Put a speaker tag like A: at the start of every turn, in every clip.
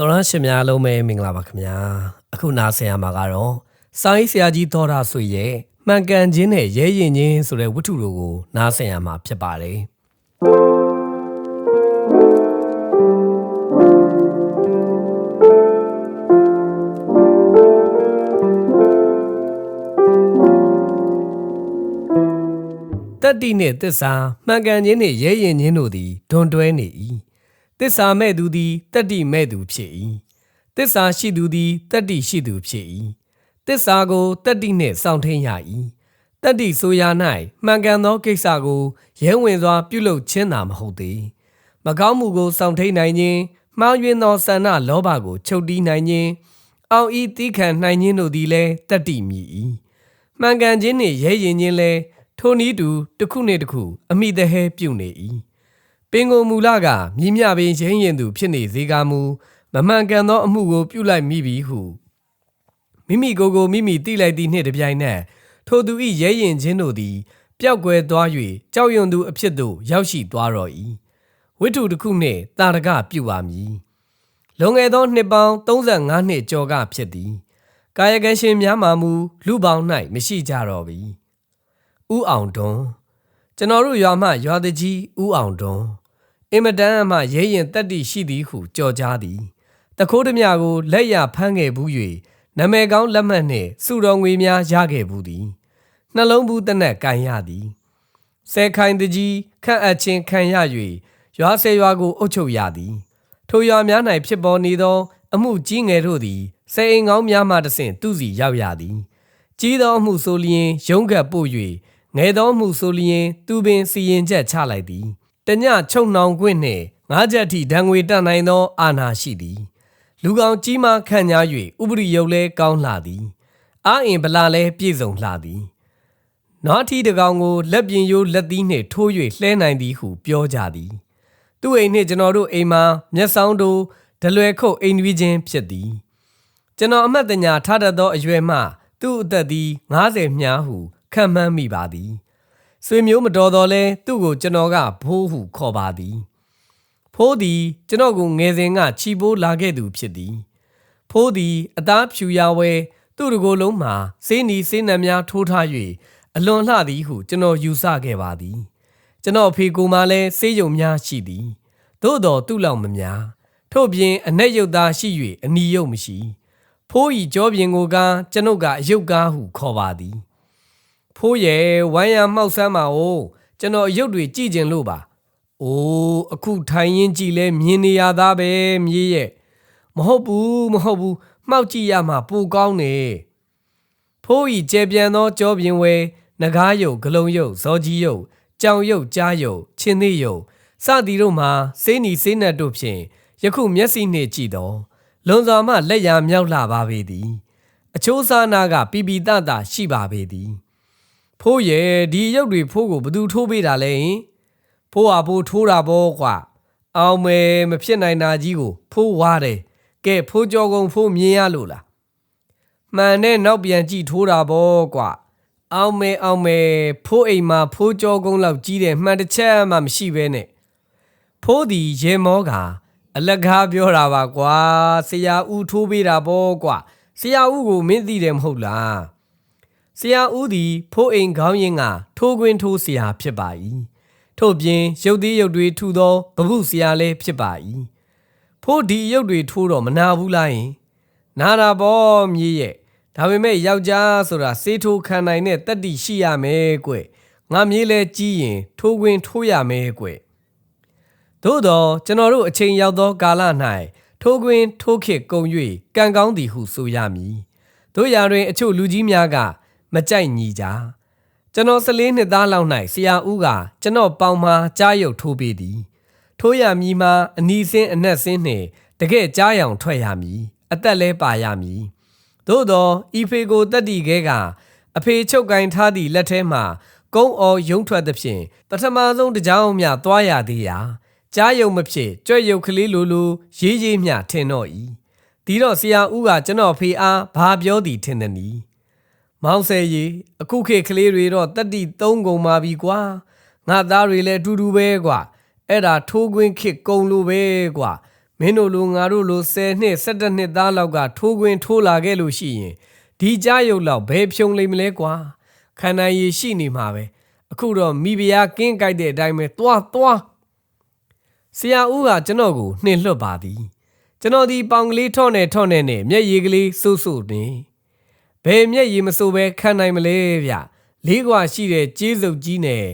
A: တော်ရရှင်များလုံးပဲမင်္ဂလာပါခင်ဗျာအခုနားဆင်ရမှာကတော့စာရေးဆရာကြီးသောတာဆွေရဲ့မှန်ကန်ခြင်းနဲ့ရဲရင်ခြင်းဆိုတဲ့ဝတ္ထုတို့ကိုနားဆင်ရမှာဖြစ်ပါတယ်တတ္တိနှင့်သစ္စာမှန်ကန်ခြင်းနှင့်ရဲရင်ခြင်းတို့သည်ဒွန်တွဲနေ၏ သစ္စာမဲ့သူသည်တတ္တိမဲ့သူဖြစ်၏သစ္စာရှိသူသည်တတ္တိရှိသူဖြစ်၏သစ္စာကိုတတ္တိနှင့်စောင့်ထိန်ရ၏တတ္တိဆိုရာ၌မှန်ကန်သောကိစ္စကိုရဲဝင်စွာပြုလုပ်ခြင်းသာမဟုတ်သေးမကောင်းမှုကိုစောင့်ထိန်နိုင်ခြင်းမှားယွင်းသောဆန္ဒလောဘကိုချုပ်တီးနိုင်ခြင်းအောင်ဤတိခံနိုင်ခြင်းတို့သည်လည်းတတ္တိမြည်၏မှန်ကန်ခြင်းနှင့်ရဲရင်ခြင်းလည်းထိုနည်းတူတစ်ခုနှင့်တစ်ခုအမိတဟဲပြုနေ၏ ပင်ကိုမူလကမြင်းမြပင်ရင်းရင်သူဖြစ်နေစေကမူမမှန်ကန်သောအမှုကိုပြုလိုက်မိပြီဟုမိမိကိုယ်ကိုမိမိတိလိုက်သည့်နှင့်တပြိုင်နက်ထိုသူ၏ရဲရင်ခြင်းတို့သည်ပျောက်ကွယ်သွား၍ကြောက်ရွံ့သူအဖြစ်သို့ရောက်ရှိသွားတော်၏ဝိတ္ထုတစ်ခုနှင့်တာရကပြုပါမည်လွန်ခဲ့သောနှစ်ပေါင်း35နှစ်ကျော်ကဖြစ်သည်ကာယကံရှင်များမှမူလူပေါင်း၌မရှိကြတော့ပြီဥအောင်တွန်းကျွန်တော်တို့ရွာမှရွာတကြီးဥအောင်တွန်း အင်မတန်မှရဲရင်တက်တိရှိသည်ဟုကြော်ကြားသည်တခိုးဓမြကိုလက်ရဖမ်းခဲ့ဘူး၍နမယ်ကောင်းလက်မှတ်နှင့်စုတော်ငွေများရခဲ့ဘူးသည်နှလုံးဘူးတနက်ကန်ရသည်ဆဲခိုင်တကြီးခန့်အပ်ခြင်းခံရ၍ရွာဆဲရွာကိုအုပ်ချုပ်ရသည်ထိုရွာများ၌ဖြစ်ပေါ်နေသော အမှုကြီးငယ်တို့သည်စေအိမ်ကောင်းများမှတဆင့်သူစီရောက်ရသည်ကြီးသောအမှုဆိုလျင်ရုံးကပ်ပို့၍ငယ်သောမှုဆိုလျင် သူပင်စီရင်ချက်ချလိုက်သည် တညချုံနှောင်ခွင့်နှင့်ငါးချက်ထိဒဏ်ငွေတတ်နိုင်သောအာဏာရှိသည်လူကောင်ကြီးမားခန့်ညား၍ဥပရိယုတ်လဲကောင်းလှသည်အာအင်ဗလာလဲပြည့်စုံလှသည်နွားထီတကောင်ကိုလက်ပြင်ရိုးလက်သီးနှင့်ထိုး၍လှဲနိုင်သည်ဟုပြောကြသည်သူ့အိမ်နှင့်ကျွန်တော်တို့အိမ်မှာမျက်စောင်းတို့ဒလွယ်ခုတ်အိမ်ကြီးချင်းဖြစ်သည်ကျွန်တော်အမတ်တညာထားတတ်သောအရွယ်မှသူ့အသက်သည်90မြားဟုခံမှန်းမိပါသည် ဆွေမျိုးမတော်တော်လဲသူ့ကိုကျွန်တော်ကဘိုးဟုခေါ်ပါသည်ဖိုးသည်ကျွန်တော်ကိုငယ်စဉ်ကချီပိုးလာခဲ့သူဖြစ်သည်ဖိုးသည်အသားဖြူရဝဲသူ့တကိုယ်လုံးမှာစေးနီစေးနံများထိုးထား၍အလွန်လှသည်ဟုကျွန်တော်ယူဆခဲ့ပါသည်ကျွန်တော်ဖေကူမှလည်းစေးရုံများရှိသည်သို့တော်သူ့လောက်မများထို့ပြင်အ내ရုပ်သားရှိ၍အနီရုပ်မရှိ ဖိုးဤကြောပြင်ကိုကကျွန်ုပ်ကအယုတ်ကားဟုခေါ်ပါသည် ဖိုးရဲ့ဝိုင်းရမှောက်ဆမ်းပါဦးကျွန်တော်ရုပ်တွေကြည့်ကျင်လို့ပါအိုးအခုထိုင်ရင်ကြည့်လဲမြင်နေရသားပဲမြေးရဲ့မဟုတ်ဘူးမဟုတ်ဘူးမှောက်ကြည့်ရမှာပိုကောင်းနေဖိုးဤကျေပြန်သောကြောပြင်ဝဲနဂါးယုတ်ဂလုံယုတ်ဇောကြီးယုတ်ကြောင်ယုတ်ကြားယုတ်ချင်းသေးယုတ်စသည်တို့မှာစေးနီစေးနတ်တို့ဖြင့်ယခုမျက်စိနှင့်ကြည့်တော့လွန်စွာမှလက်ရမြောက်လာပါပေသည် အချိုးစားနာကပီပီတတရှိပါပေသည် ဖိုးရဲ့ဒီရုပ်တွေဖိုးကိုဘသူထိုးပေးတာလဲဟင်ဖိုးဟာဖိုးထိုးတာပေါ့ကွာအောင်မယ်မဖြစ်နိုင်တာကြီးကိုဖိုးဝါတယ်ကဲဖိုးကြောကုံဖိုးမြင်ရလို့လားမှန်နဲ့နောက်ပြန်ကြည့်ထိုးတာပေါ့ကွာအောင်မယ်အောင်မယ်ဖိုးအိမ်မှာဖိုးကြောကုံလောက်ကြီးတယ်မှန်တစ်ချက်မှမရှိပဲနဲ့ဖိုးဒီရေမောကအလကားပြောတာပါကွာဆရာဦးထိုးပေးတာပေါ့ကွာဆရာဦးကိုမင်းသိတယ်မဟုတ်လား ဆရာဦးသည်ဖိုးအိမ်ခေါင်းရင်းကထိုးခွင်းထိုးဆရာဖြစ်ပါ၏ထို့ပြင်ရုပ်သေးရုပ်တွေထူသောဗပုဆရာလည်းဖြစ်ပါ၏ဖိုးဒီရုပ်တွေထိုးတော့မနာဘူးလားယင်နာတာပေါ့မြေးရဲ့ဒါပေမဲ့ယောက်ျားဆိုတာစေးထိုးခံနိုင်တဲ့တက်တိရှိရမယ်ကွငါမြေးလဲကြီးရင်ထိုးခွင်းထိုးရမယ်ကွသို့တော့ကျွန်တော်တို့အချိန်ရောက်သောကာလ၌ထိုးခွင်းထိုးခစ်ကုန်၍ကံကောင်းသည်ဟုဆိုရမည်တို့ရာတွင်အချို့လူကြီးများက မကြိုက်ညီကြကျွန်တော်၁၄နှစ်သားလောက်၌ဆရာဦးကကျွန်တော်ပေါင်မှာကြားရုပ်ထိုးပေးသည် ထိုးရမည်မှာအနီးစင်းအနက်စင်းနှင့်တကယ်ကြားရောင်ထွက်ရမည်အသက်လဲပါရမည်သို့သောဤဖေကိုတက်တီခဲကအဖေချုပ်ကင်ထားသည့်လက်ထဲမှကုန်းအော်ယုံထွက်သဖြင့်ပထမဆုံးတကြောင်မြသွားရသေးရာကြားယုံမဖြစ်ကြွက်ယုတ်ကလေးလိုလိုရေးရေးမြထင်တော့၏ဒီတော့ဆရာဦးကကျွန်တော်ဖေအားဘာပြောသည်ထင်သည်နီ မောင်ဆယ်ရီအခုခေတ်ကလေးတွေတော့တက်တီသုံးကုန်ပါပြီကွာငါသားတွေလည်းအတူတူပဲကွာအဲ့ဒါထိုးခွင်းခစ်ကုံလိုပဲကွာမင်းတို့လိုငါတို့လို10နှစ်17နှစ်သားလောက်ကထိုးခွင်းထိုးလာခဲ့လို့ရှိရင်ဒီကြားရုပ်လောက်ဘယ်ဖြုံလိမ့်မလဲကွာခန္ဓာရည်ရှိနေမှာပဲအခုတော့မိဖုရားကင်းကြိုက်တဲ့အတိုင်းပဲတွားတွားဆရာဦးကကျွန်တော်ကိုနှင်လွတ်ပါသည်ကျွန်တော်ဒီပေါင်ကလေးထော့နေထော့နေနဲ့မျက်ရည်ကလေးစိုးစိုးနေ ဘယ်မျက်ရည်မစိုးပဲခံနိုင်မလဲဗျလေးကွာရှိတဲ့ကျေးစုပ်ကြီးနဲ့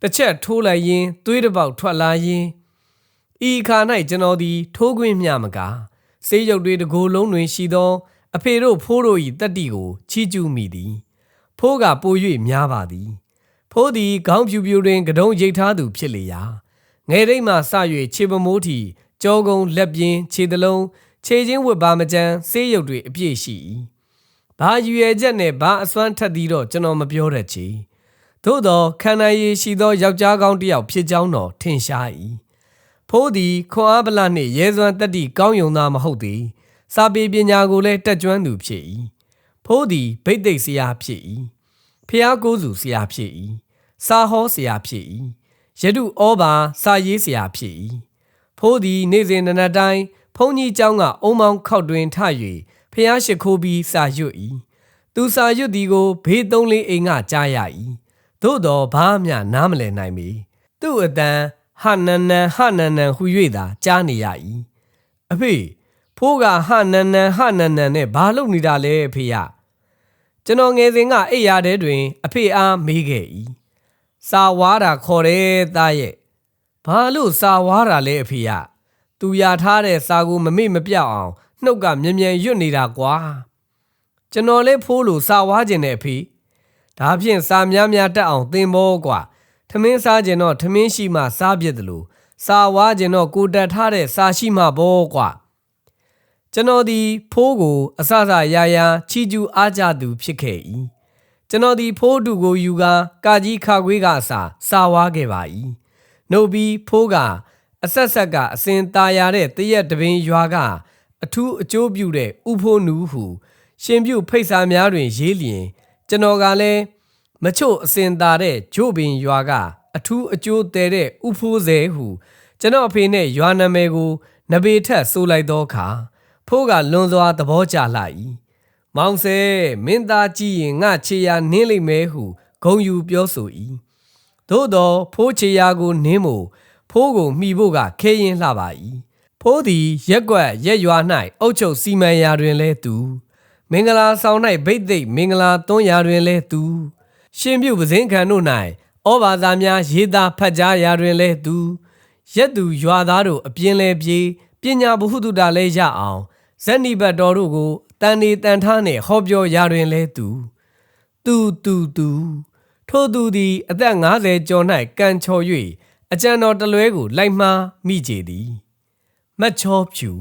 A: တစ်ချက်ထိုးလိုက်ရင်သွေးတစ်ပေါက်ထွက်လာရင်ဤခါ၌ကျွန်တော်သည်ထိုးခွင်းမျှမကားစေးရုပ်တွေတကိုယ်လုံးတွင်ရှိသော အဖေတို့ဖိုးတို့၏တက်တီကိုချီးကျူးမိသည် ဖိုးကပို၍များပါသည် ဖိုးသည်ခေါင်းဖြူဖြူတွင်ကတုံးရိတ်ထားသူဖြစ်လေရာငယ်တိတ်မှစ၍ခြေပမိုးထီကြောကုံလက်ပြင်းခြေတလုံးခြေချင်းဝတ်ပါမကြမ်းစေးရုပ်တွေအပြည့်ရှိ၏ ဘာရွယ်ချက်နဲ့ဘာအစွမ်းထက်သည်တော့ကျွန်တော်မပြောတတ်ချေသို့သောခန္ဓာရည်ရှိသောယောက်ျားကောင်းတစ်ယောက်ဖြစ်ကြောင်းတော်ထင်ရှား၏ဖိုးသည်ခွန်အားဗလနှင့်ရဲစွမ်းတက်သည့်ကောင်းယုံသားမဟုတ်သည်စာပေပညာကိုလည်းတက်ကြွသူဖြစ်၏ဖိုးသည်ဗိတ်သိက်ဆရာဖြစ်၏ဖျားကိုးစုဆရာဖြစ်၏စာဟောဆရာဖြစ်၏ယတုဩဘာစာရေးဆရာဖြစ်၏ဖိုးသည်နေ့စဉ်နနက်တိုင်းဘုန်းကြီးเจ้าကအုံမောင်းခောက်တွင်ထ၍ ဖျားရှိခိုးပြီးစာရွတ်၏သူစာရွတ်သည်ကိုဘေးသုံးလေးအိမ်ကကြားရ၏သို့တော်ဘာမျှနားမလည်နိုင်ပေသူ့အတန်ဟနန်နန်ဟနန်နန်ဟူ၍သာကြားနေရ၏အဖေဖိုးကဟနန်နန်ဟနန်နန်နဲ့ဘာလုပ်နေတာလဲအဖေရကျွန်တော်ငယ်စဉ်ကအိပ်ရာထဲတွင် အဖေအားမေးခဲ့၏စာဝါတာခေါ်တယ်သားရဲ့ဘာလို့စာဝါတာလဲအဖေရသူရထားတဲ့စာကိုမမေ့မပြောက်အောင် နှုတ်ကမြန်မြန်ရွတ်နေတာကွာကျွန်တော်လည်းဖိုးလို့စာဝါခြင်းနဲ့အဖေဒါဖြင့်စာများများတက်အောင်သင်ဖို့ကွာထမင်းစားခြင်းတော့ထမင်းရှိမှစားပြစ်တယ်လို့စာဝါခြင်းတော့ကိုတက်ထားတဲ့စာရှိမှဘောကွာကျွန်တော်ဒီဖိုးကိုအစစရာရာချီကျူးအားကြသူဖြစ်ခဲ့၏ကျွန်တော်ဒီဖိုးတူကိုယူကာကာကြီးခါခွေးကအစာစာဝါခဲ့ပါ၏နှုတ်ပြီးဖိုးကအဆက်ဆက်ကအစင်ตาရတဲ့တရက်တပင်ရွာက အထူးအကျိုးပြုတဲ့ဥဖိုးနူးဟုရှင်ပြုဖိတ်စာများတွင် ရေးလျင် ကျွန်တော်ကလည်းမချို့အစင်ตาတဲ့ဂျို့ပင်ရွာကအထူးအကျိုးတဲတဲ့ဥဖိုးစဲဟုကျွန်တော်အဖေနဲ့ရွာနာမည်ကိုနဘေထက်ဆိုလိုက်သောအခါဖိုးကလွန်စွာသဘောကျလာ၏မောင်ဆဲမင်းသားကြည့်ရင်ငါခြေရာနင်းလိမ့်မယ်ဟုဂုံယူပြောဆို၏သို့သောဖိုးခြေရာကိုနင်းမို့ဖိုးကိုမှီဖို့ကခဲရင်လှပါ၏ ဖိုးသည်ရက်ွက်ရက်ရွာ၌အုတ်ချုပ်စီမံရာတွင်လဲသူမင်္ဂလာဆောင်၌ဗိတ်သိက်မင်္ဂလာသွန်းရာတွင်လဲသူရှင်ပြုပဇင်းခံတို့၌ဩဘာသာများရေးသားဖတ်ကြားရာတွင်လဲသူရက်သူရွာသားတို့အပြင်းလဲပြေးပညာဘ ഹു တုတာလဲရအောင်ဇက်နိဘတ်တော်တို့ကိုတန်နေတန်ထားနှင့်ဟောပြောရာတွင်လဲသူသူသူသူထိုသူသည်အသက်50ကျော်၌ကံချော်၍အကြံတော်တလွဲကိုလိုက်မှားမိကြသည် မတ်ချောဖြူ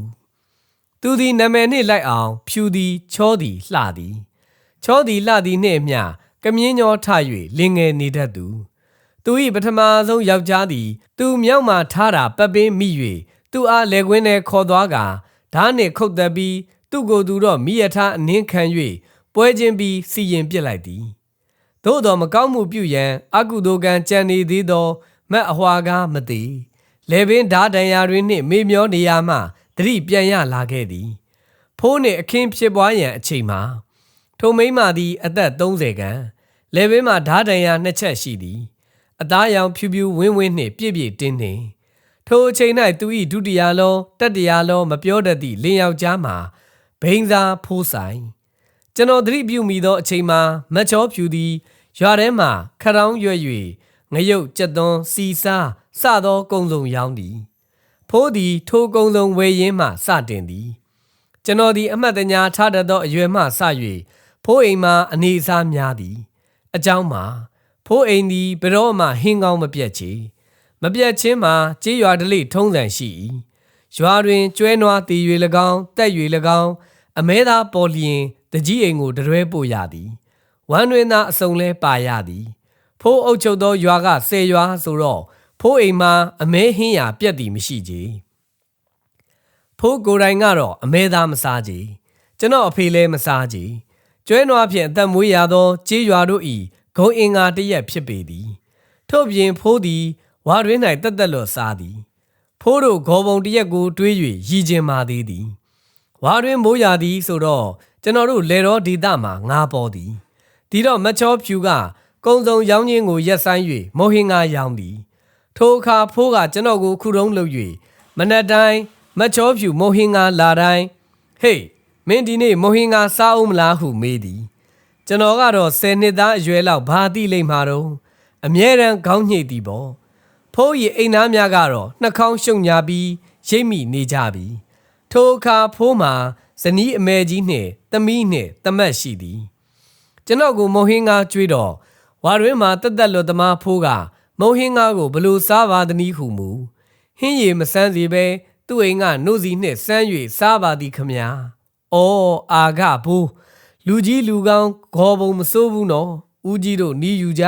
A: သူသည်နာမည်နှင့်လိုက်အောင် ဖြူသည်ချောသည်လှသည်ချောသည်လှသည်နှင့်အမျှကမြင်းညောထ၍လင်ငယ်နေတတ်သူသူ၏ပထမဆုံးယောက်ျားသည် သူမြောက်မှထားတာပပင်းမိ၍သူအားလက်ကွင်းထဲခေါ်သွားကဓားနှင့်ခုတ်သက်ပြီးသူ့ကိုယ်သူတော့မိရထားအနှင်းခံ၍ပွဲချင်းပြီးစီရင်ပစ်လိုက်သည်သို့တော်မကောင်းမှုပြုရန်အကုသိုလ်ကံကြံနေသေးသောမတ်အဟွာကားမသည် လေပင်ဓာတန်ရာတွင်နှင့်မေမျောနေရာမှတတိပြန်ရလာခဲ့သည် ဖိုးနှင့်အခင်းဖြစ်ပွားရန်အချိန်မှာထိုမိန်းမသည် အသက်30ခန်းလေပင်မှာဓာတန်ရာနှစ်ချက်ရှိသည် အသားရောင်ဖြူဖြူဝင်းဝင်းနှင့်ပြည့်ပြည့်တင်းတင်းထိုအချိန်၌သူ၏ဒုတိယလုံးတတိယလုံးမပြောတတ်သည့်လင်းယောက်ျားမှာဘိန်းစားဖိုးဆိုင်ကျွန်တော်သတိပြုမိသောအချိန်မှာမတ်ချောဖြူသည်ရွာထဲမှခရောင်းရွက်၍ငရုတ်ကြက်သွန်းစီစား စသောကုံစုံရောင်းသည် ဖိုးသည်ထိုကုံစုံဝယ်ရင်းမှစတင်သည် ကျွန်တော်သည်အမှတ်တညာထားတတ်သောအရွယ်မှစ၍ဖိုးအိမ်မှာအနေအစားများသည် အကြောင်းမှာဖိုးအိမ်သည်ဘရောမှဟင်းကောင်းမပြတ်ချေမပြတ်ချင်းမှာကြေးရွာဒလိထုံးစံရှိ၏ရွာတွင်ကျွဲနွားတီ၍၎င်းတက်၍၎င်းအမဲသားပေါ်လျင်တကြီးအိမ်ကိုတရွဲပို့ရသည်ဝမ်းတွင်သာအစုံလဲပါရသည်ဖိုးအုပ်ချုပ်သောရွာကဆယ်ရွာဆိုတော့ ဖိုးအိမ်မှာအမဲဟင်းရပြက်သည်မရှိကြဖိုးကိုယ်တိုင်ကတော့အမဲသားမစားကြကျွန်တော်အဖေလည်းမစားကြကျွဲနွားဖြင့်အသက်မွေးရသောကြေးရွာတို့၏ဂုံအင်္ဂါတရက်ဖြစ်ပေသည်ထို့ပြင်ဖိုးသည်ဝါတွင်၌တက်တက်လော့စားသည်ဖိုးတို့ဂေါ်ပုံတစ်ရက်ကိုတွေး၍ရည်ကျင်မာသေးသည်ဝါတွင်မိုးရာသည်ဆိုတော့ကျွန်တော်တို့လေတော်ဒေသမှာငါပေါ်သည်ဒီတော့မချောဖြူကကုံစုံရောင်းချင်းကိုရက်ဆိုင်၍မောဟင်ငါရောင်းသည် ထိုအခါဖိုးကကျွန်တော်ကိုခုတုံးလုပ်၍မနက်တိုင်းမချောဖြူမောဟင်ငါလာတိုင်းဟေးမင်းဒီနေ့မောဟင်ငါစားအောင်မလားဟုမေးသည်ကျွန်တော်ကတော့10နှစ်သားအရွယ်လောက်ဘာသိလိမ့်မှာတော့အမြဲတမ်းခေါင်းညှိသည်ပေါ့ဖိုးရီအိမ်သားများကတော့နှာခေါင်းရှုံညာပြီးရိပ်မိနေကြပြီထိုအခါဖိုးမှာဇနီးအမဲကြီးနှင့်သမီးနှင့်တမတ်ရှိသည်ကျွန်တော်ကိုမုံဟင်းကားကြွေးတော့ဝါတွင်မှာတက်တက်လွတ်သမားဖိုးက မုံဟင်းကားကိုဘလို့စားပါသနည်းဟုမူဟင်းရည်မဆန်းစီပဲသူ့အိမ်ကနှုတ်စီနှင့်စမ်း၍စားပါသည်ခမညာ။အော်အာကဘိုးလူကြီးလူကောင်းဂေါ်ပုံမစိုးဘူးနော်။ဦးကြီးတို့နီးယူကြ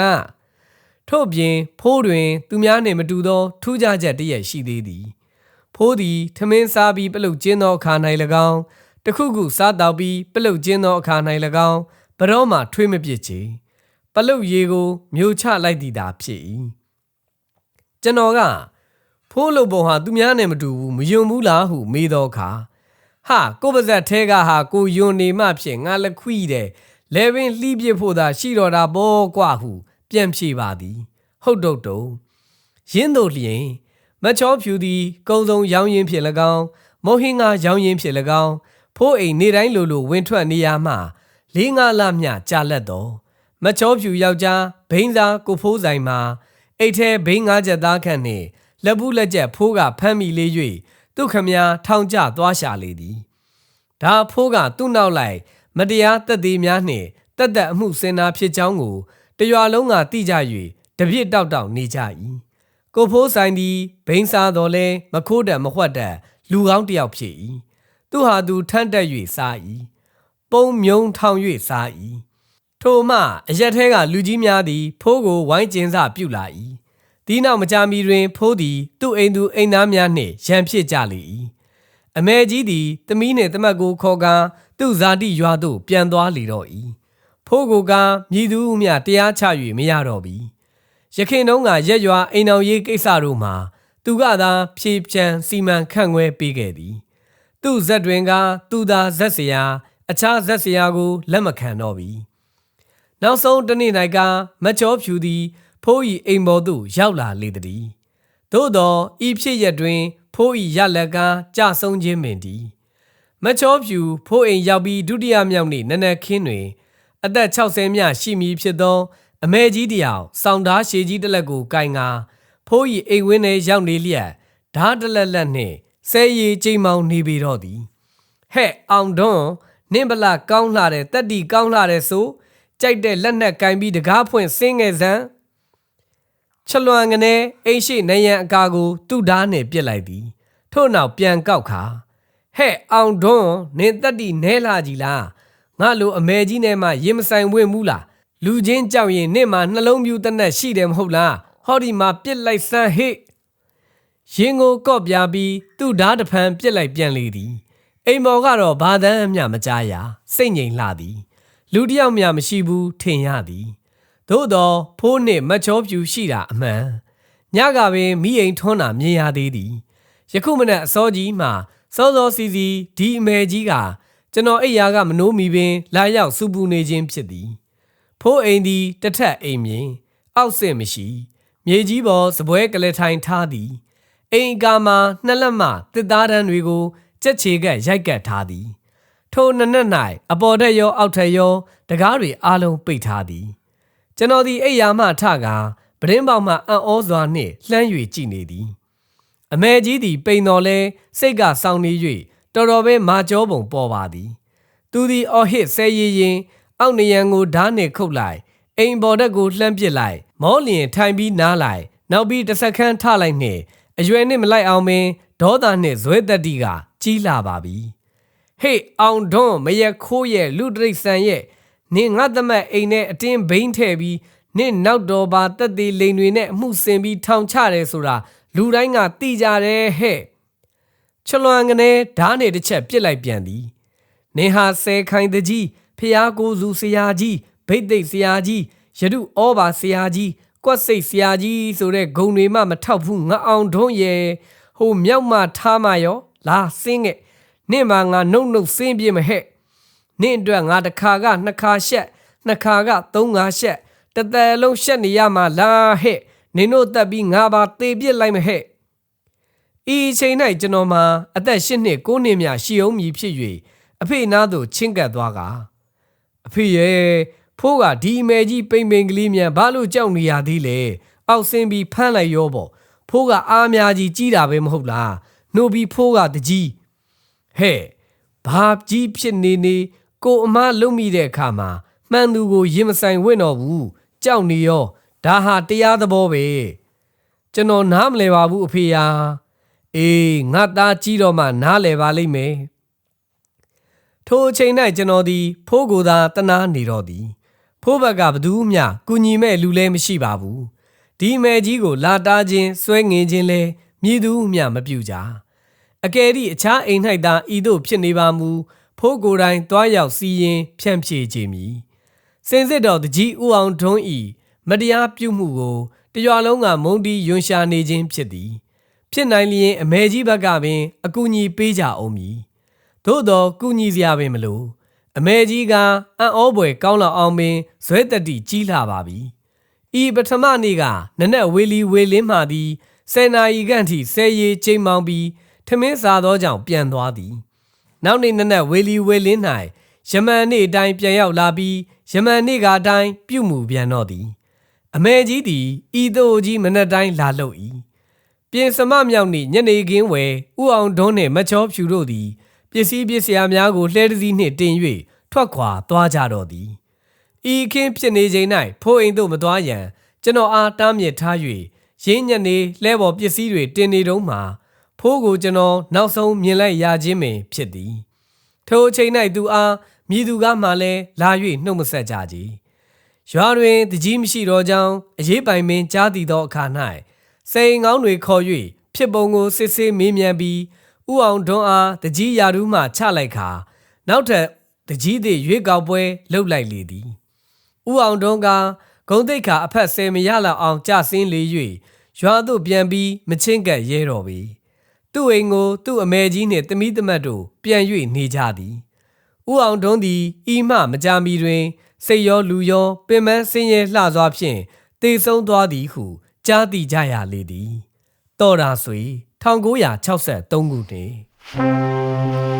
A: ။ထို့ပြင်ဖိုးတွင် သူများနှင့်မတူသော ထူးခြားချက်တစ်ရက်ရှိသေးသည်။ဖိုးသည်ထမင်းစားပြီးပလုတ်ကျင်းသောအခါ၌၎င်းတခုခုစားတောက်ပြီးပလုတ်ကျင်းသောအခါ၌၎င်းဘရောမှထွေးမပစ်ချေပလုတ်ရေကိုမျိုးချလိုက်သည်သာဖြစ်၏ ကျွန်တော်ကဖိုးလို့ပုံဟာသူများနဲ့မတူဘူးမယွံဘူးလားဟုမေးတော့အခါဟာကိုပါဇက်ထဲကဟာကိုယွံနေမှဖြစ်ငါလက်ခွီးတယ်လဲပင်လှီးပြဖို့သာရှိတော်တာဘောကွာဟုပြန်ဖြေပါသည် ဟုတ်တော့တုံရင်းတို့လျင်မချောဖြူသည်ကုံစုံရောင်းရင်ဖြစ်၎င်းမောဟင်းကရောင်းရင်ဖြစ်၎င်းဖိုးအိမ်နေတိုင်းလိုလိုဝင်ထွက်နေရမှလေးငါလမျှကြာလက်တော်မချောဖြူယောက်ျားဘိန်းသာကိုဖိုးဆိုင်မှာ အိတ်ထဲဘိန်းငါးချက်သားခန့်နှင့်လက်ဘူးလက်ချက်ဖိုးကဖမ်းမိလေး၍သူခမများထောင်ကျသွားရှာလေသည်ဒါဖိုးကသူ့နောက်လိုက်မတရားတက်သေးများနှင့်တက်တက်အမှုစင်နာဖြစ်ကြောင်းကိုတရွာလုံးကသိကြ၍တပြစ်တောက်တောက်နေကြ၏ကိုဖိုးဆိုင်သည်ဘိန်းစားတော်လဲမခိုးတတ်မဝှက်တတ်လူကောင်းတစ်ယောက်ဖြစ်၏သူဟာသူထန့်တက်၍စား၏ပုံမြုံထောင်၍စား၏ ထိုမှအရက်ထဲကလူကြီးများသည် ဖိုးကိုဝိုင်းကျင်းစပြုလာ၏ဒီနောက်မကြာမီတွင် ဖိုးသည်သူ့အိမ်သူအိမ်သားများနှင့်ရန်ဖြစ်ကြလေ၏အမေကြီးသည်သမီးနှင့်တမတ်ကိုခေါ်ကာသူ့ဇာတိရွာသို့ပြန်သွားလေတော့၏ဖိုးကိုကမြည်သူမျှတရားချ၍မရတော့ပြီရခင်တုန်းကရက်ရွာအိမ်အောင်ရေးကိစ္စတို့မှာသူကသာဖြေဖြံစီမံခန့်ခွဲပေးခဲ့သည် သူ့ဇက်တွင်ကသူသာဇက်စရာ အခြားဇက်စရာကိုလက်မခံတော့ပြီ နောက်ဆုံးတနေ့၌ကမချောဖြူသည် ဖိုးဤအိမ်ပေါ်သို့ရောက်လာလေသည်သို့သောဤဖြစ်ရက်တွင် ဖိုးဤရလက်ကကြဆုံးခြင်းပင်သည်မချောဖြူဖိုးအိမ်ရောက်ပြီးဒုတိယမြောက်နေ့နနက်ခင်းတွင် အသက်60မြရှိမည်ဖြစ်သော အမေကြီးတယောက်စောင်းသားရှည်ကြီးတစ်လက်ကိုကင်ငါဖိုးဤအိမ်ဝင်းထဲရောက်နေလျက်ဓားတစ်လက်လက်နှင့်ဆဲရီကြိမ်မောင်နေပေတော့သည်ဟဲ့အောင်တွန်းနင့်ဗလာကောင်းလာတဲ့တက်တီကောင်းလာတဲ့ဆို ကြိုက်တဲ့လက်နက်ကင်ပြီးတကားဖွင့်ဆင်းငယ်စမ်းချလွန်ကနေအိမ်ရှိနေရန်အကာကို သူ့ဓာတ်နဲ့ပြစ်လိုက်သည် ထို့နောက်ပြန်ကောက်ခါဟဲ့အောင်တွန်းနင်တက်တီနဲလာကြီးလားငါလိုအမေကြီးနဲ့မှရင်မဆိုင်ဝင့်ဘူးလားလူချင်းကြောက်ရင်နင့်မှာနှလုံးပြူတနက်ရှိတယ်မဟုတ်လားဟောဒီမှာပြစ်လိုက်စမ်းဟေ့ရင်ကိုကော့ပြပြီးသူ့ဓာတ်တဖန်ပြစ်လိုက်ပြန်လေသည်အိမ်မော်ကတော့ဘာသန်းအမျှမကြားရစိတ်ငြိမ်လှသည် လူတယောက်မျှမရှိဘူးထင်ရသည်သို့တော့ဖိုးနှင့်မချောပြူရှိတာအမှန်ညကပင်မိအိမ်ထွန်းတာမြင်ရသေးသည်ယခုမနက်အစောကြီးမှစောစောစီစီဒီအမေကြီးကကျွန်တော်အိယာကမနိုးမီပင်လာရောက်စူပူနေခြင်းဖြစ်သည်ဖိုးအိမ်သည်တစ်ထက်အိမ်မြင်အောက်ဆင့်မရှိ မြေကြီးပေါ်စပွဲကလေးထိုင်ထားသည်အိမ်ကာမှာနှစ်လက်မှတစ်သားတန်းတွေကိုကြက်ချေကပ်ရိုက်ကပ်ထားသည် ထိုနနက်၌အပေါ်ထက်ရောအောက်ထက်ရောတကားတွေအားလုံးပိတ်ထားသည်ကျွန်တော်သည်အိယာမှထကာပရင်းပေါမှအံ့ဩစွာနှင့်လှမ်း၍ကြည့်နေသည်အမေကြီးသည်ပိန်တော်လဲစိတ်ကစောင်းနေ၍တော်တော်ပဲမာကြောပုံပေါ်ပါသည်သူသည်အော်ဟစ်ဆဲရည်ရင်အောက်နေရန်ကိုဓာတ်နှင့်ခုတ်လိုက်အိမ်ပေါ်တက်ကိုလှမ်းပစ်လိုက် မောလျင်ထိုင်ပြီးနားလိုက်နောက်ပြီးတစ်စက္ကန့်ထလိုက်နှင့်အရွယ်နှင့်မလိုက်အောင်ပင်ဒေါသနှင့်ဇွဲတက်တီကကြီးလာပါပြီ ဟေ့အောင်ဒွန်းမရက်ခိုးရဲ့လူတရိတ်ဆန်ရဲ့နင်ငါသမက်အိမ်နဲ့အတင်းဘိန်းထဲပြီးနင့်နောက်တော်ပါတက်သေးလိန်တွေနဲ့အမှုစင်ပြီးထောင်ချတယ်ဆိုတာလူတိုင်းကသိကြတယ်ဟဲ့ချလွန်ကနေဓားနေတစ်ချက်ပြစ်လိုက်ပြန်သည်နင်ဟာဆဲခိုင်တကြီးဖျားကိုစုဆရာကြီးဗိတ်သိက်ဆရာကြီးယရုဩဘာဆရာကြီးကွက်စိတ်ဆရာကြီးဆိုတဲ့ဂုံတွေမှမထောက်ဘူးငါအောင်ဒုံးရဲ့ဟိုမြောက်မှထားမရောလာစင်းငဲ့ နင့်မှာငါနှုတ်နှုတ်စင်းပြမဟဲ့နင့်အတွက်ငါတစ်ခါကနှစ်ခါရှက်နှစ်ခါကသုံးခါရှက်တစ်သက်လုံးရှက်နေရမှာလားဟဲ့နင်တို့တက်ပြီးငါပါသေပြစ်လိုက်မဟဲ့ဤအချိန်၌ကျွန်တော်မှာအသက်၈နှစ်၉နှစ်မြရှိအောင်မည်ဖြစ်၍အဖေနားသို့ချင်းကပ်သွားကအဖေရဲ့ဖိုးကဒီအမေကြီးပိန်ပိန်ကလေးမြန်ဘာလို့ကြောက်နေရသေးလဲအောက်ဆင်းပြီးဖမ်းလိုက်ရောပေါ့ဖိုးကအားများကြီးကြီးတာပဲမဟုတ်လားနှုတ်ပြီးဖိုးကတကြီး ဟဲ့ဘာကြီးဖြစ်နေနေကိုအမလုံးမိတဲ့အခါမှာမှန်သူကိုရင်မဆိုင်ဝင့်တော့ဘူးကြောက်နေရောဒါဟာတရားသဘောပဲကျွန်တော်နားမလဲပါဘူးအဖေယာအေးငါသားကြီးတော့မှနားလဲပါလိမ့်မယ်ထိုအချိန်၌ကျွန်တော်သည်ဖိုးကိုသာတနာနေတော့သည်ဖိုးဘက်ကဘသူမျှကုညီမဲ့လူလည်းမရှိပါဘူးဒီမယ်ကြီးကိုလာတားခြင်းဆွဲငင်ခြင်းလဲမြည်သူမျှမပြုကြ အကယ်၍အခြားအိမ်၌သာဤသို့ဖြစ်နေပါမူဖိုးကိုယ်တိုင်တွားရောက်စီရင်ဖြန့်ဖြေခြင်းမည်စင်စစ်တော်တကြီးဥအောင်ထွန်းဤမတရားပြုမှုကိုတရွာလုံးကမုံတီယွန်ရှာနေခြင်းဖြစ်သည် ဖြစ်နိုင်လျင်အမေကြီးဘက်ကပင်အကူအညီပေးကြအောင်မည်သို့တော့ကုညီစရာပင်မလို့အမေကြီးကအံ့ဩဖွယ်ကောင်းလောက်အောင်ပင်ဇွဲတတိကြီးလာပါပြီဤပထမနေ့ကနနက်ဝေလီဝေလင်းမှသည်ဆယ်နာရီခန့်ထိဆယ်ရီချိန်မောင်းပြီး ထမင်းစားသောကြောင့်ပြန်သွားသည်နောက်နေ့နနက်ဝေလီဝေလင်း၌ယမန်နေ့အတိုင်းပြန်ရောက်လာပြီးယမန်နေ့ကအတိုင်းပြုမှုပြန်တော့သည်အမေကြီးသည်ဤသို့ကြီးမနက်တိုင်းလာလို့၏ပြင်စမမြောက်နေ့ညနေခင်းဝယ်ဥအောင်ဒွန်းနှင့်မချောဖြူတို့သည်ပစ္စည်းပစ္စယများကိုလှဲတစ်စီးနှင့်တင်၍ထွက်ခွာသွားကြတော့သည်ဤခင်းဖြစ်နေချိန်၌ဖိုးအိမ်သို့မသွားရန်ကျွန်တော်အားတားမြစ်ထား၍ရင်းညနေလှဲပေါ်ပစ္စည်းတွေတင်နေတုံးမှာ ဖိုးကိုကျွန်တော်နောက်ဆုံးမြင်လိုက်ရခြင်းပင်ဖြစ်သည်ထိုအချိန်၌သူအားမြည်သူကားမှလည်းလာ၍နှုတ်မဆက်ကြကြရွာတွင်တကြီးမရှိတော့ကြောင်းအရေးပိုင်မင်းကြားတည်သောအခါ၌စိန်ငောင်းတွေခေါ်၍ဖြစ်ပုံကိုစစ်ဆေးမေးမြန်းပြီးဥအောင်ဒွန်းအားတကြီးယာရူးမှချလိုက်ခါနောက်ထပ်တကြီးသည်ရွေးကောက်ပွဲလှုပ်လိုက်လေသည်ဥအောင်ဒွန်းကဂုံတိတ်ခါအဖက်ဆယ်မရလောက်အောင်ကြဆင်းလေ၍ရွာသို့ပြန်ပြီးမချင်းကပ်ရဲတော်ပြီ သူ့အိမ်ကိုသူ့အမေကြီးနှင့်တမိသမတ်တို့ပြန်၍နေကြသည်ဥအောင်ဒွန်းသည်ဤမှမကြမီတွင် စိတ်ရောလူရောပင်မဆင်းရဲလှစွာဖြင့်တေဆုံးသွားသည်ဟုကြားသိကြရလေသည်တော်ရာဆွေ1963ခုနှစ်